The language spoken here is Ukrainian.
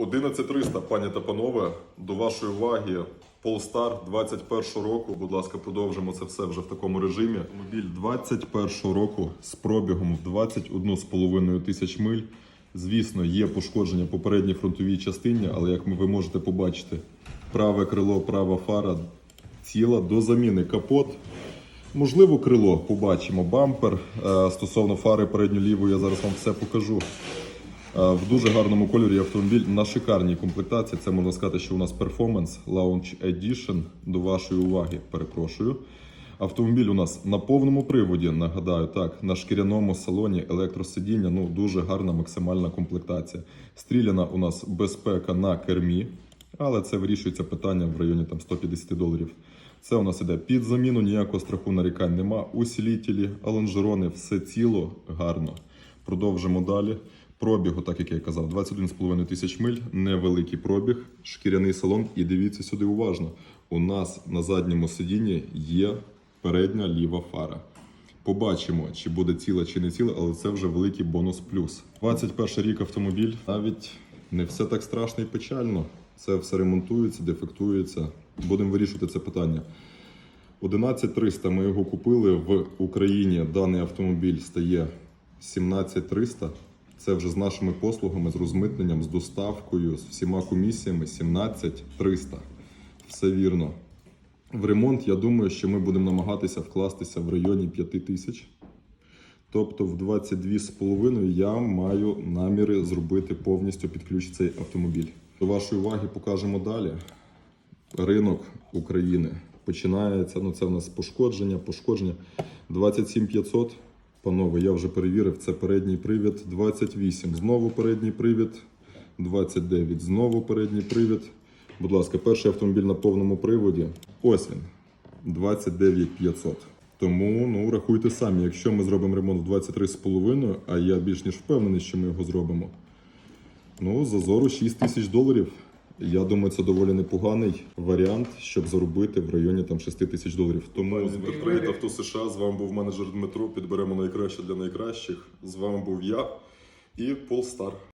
11300, пані та панове, до вашої уваги Polestar 21 року. Будь ласка, продовжимо це все вже в такому режимі. Автомобіль 21 року з пробігом в 21,5 тисяч миль. Звісно, є пошкодження по передній фронтовій частині, але як ви можете побачити, праве крило, права фара ціла до заміни капот. Можливо, крило побачимо бампер. Е, Стосовно фари передньо-лівої, я зараз вам все покажу. Е, В дуже гарному кольорі автомобіль на шикарній комплектації. Це можна сказати, що у нас Performance Launch Edition. До вашої уваги, перепрошую. Автомобіль у нас на повному приводі, нагадаю, так, на шкіряному салоні електросидіння. Ну, дуже гарна максимальна комплектація. Стріляна у нас безпека на кермі, але це вирішується питання в районі там 150 доларів. Це у нас іде під заміну, ніякого страху нарікань нема. Усілітелі, алонжерони, все ціло, гарно. Продовжимо далі. Пробігу, так як я казав, 21,5 тисяч миль, невеликий пробіг, шкіряний салон. І дивіться сюди уважно. У нас на задньому сидінні є передня ліва фара. Побачимо, чи буде ціла, чи не ціла, але це вже великий бонус плюс. 21 рік автомобіль. Навіть не все так страшно і печально. Це все ремонтується, дефектується. Будемо вирішувати це питання. 11300 ми його купили в Україні. Даний автомобіль стає 17300. Це вже з нашими послугами, з розмитненням, з доставкою, з всіма комісіями 17300. Все вірно. В ремонт, я думаю, що ми будемо намагатися вкластися в районі 5 тисяч. Тобто в 22,5 я маю наміри зробити повністю під ключ цей автомобіль. До вашої уваги покажемо далі. Ринок України починається. Ну це в нас пошкодження, пошкодження 27500. Панове, я вже перевірив, це передній привід 28. Знову передній привід 29. Знову передній привід. Будь ласка, перший автомобіль на повному приводі. Ось він. 29500. Тому ну рахуйте самі, якщо ми зробимо ремонт в 23,5, а я більш ніж впевнений, що ми його зробимо. Ну, зазору 6 тисяч доларів. Я думаю, це доволі непоганий варіант, щоб заробити в районі там 6 тисяч доларів. Тому з Трейд Авто США з вами був менеджер Дмитро. Підберемо найкраще для найкращих. З вами був я і Полстар.